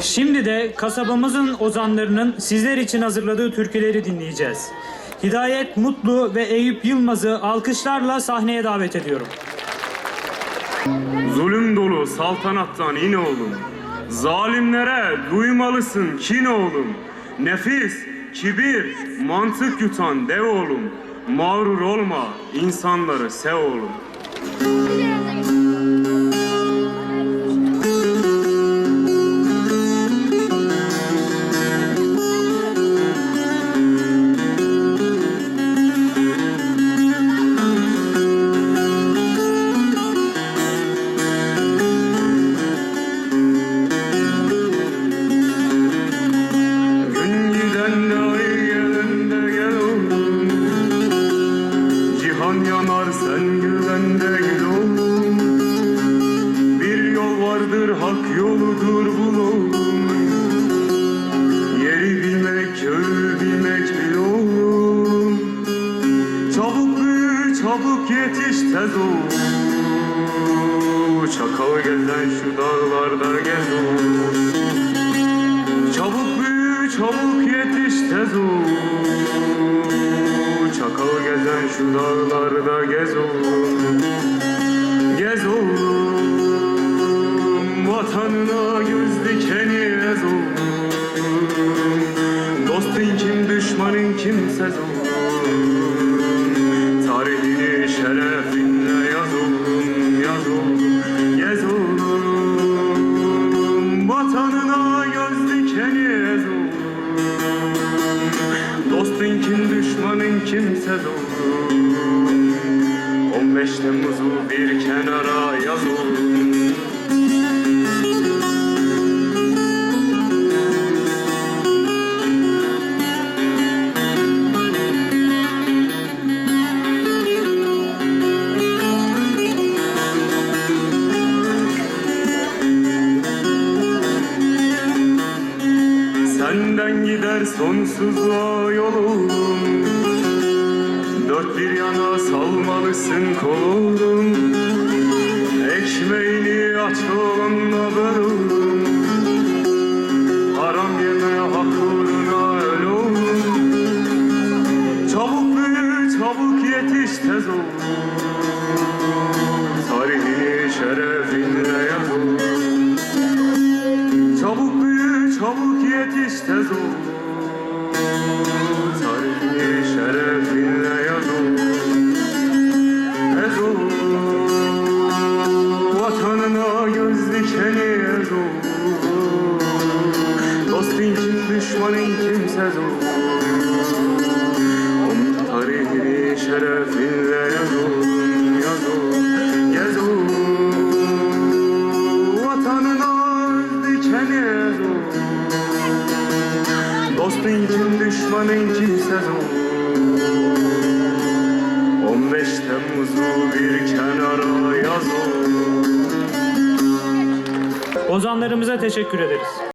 Şimdi de kasabamızın ozanlarının sizler için hazırladığı türküleri dinleyeceğiz. Hidayet Mutlu ve Eyüp Yılmaz'ı alkışlarla sahneye davet ediyorum. Zulüm dolu saltanattan in oğlum. Zalimlere duymalısın kin oğlum. Nefis, kibir, mantık yutan dev oğlum. Mağrur olma, insanları sev oğlum. Cihan yanar sen güven de gül oğlum. Bir yol vardır hak yoludur bul oğlum. Yeri bilmek, köyü bilmek bil oğlum. Çabuk büyü, çabuk yetiş tez ol. Çakal gezen şu dağlarda gez oğlum. Çabuk büyü, çabuk yetiş tez ol. Şu dağlarda gez oğlum. Gez oğlum. Vatanına göz dikeni ez oğlum. Dostun kim, düşmanın kim sez oğlum. Tarihini şerefinle Temmuz'u bir kenara yaz oğlum. Senden gider sonsuzluğa yolum Dört bir yana salmalısın kolum. Ekmeğini aç olanla bölüm Haram yeme hak uğruna öl oğlum. Çabuk büyü çabuk yetiş tez ol. Tarihini şerefinle yaz Çabuk büyü, çabuk yetiş tez ol. Ez ol. Dostun kim, düşmanın kim sez ol. Onun tarihini şerefinle yaz ol. Yaz ol. Gez ol. Vatanına dikeni ol. Dostun kim düşmanın kimsez ol 15 Temmuz'u bir kenara Ozanlarımıza teşekkür ederiz.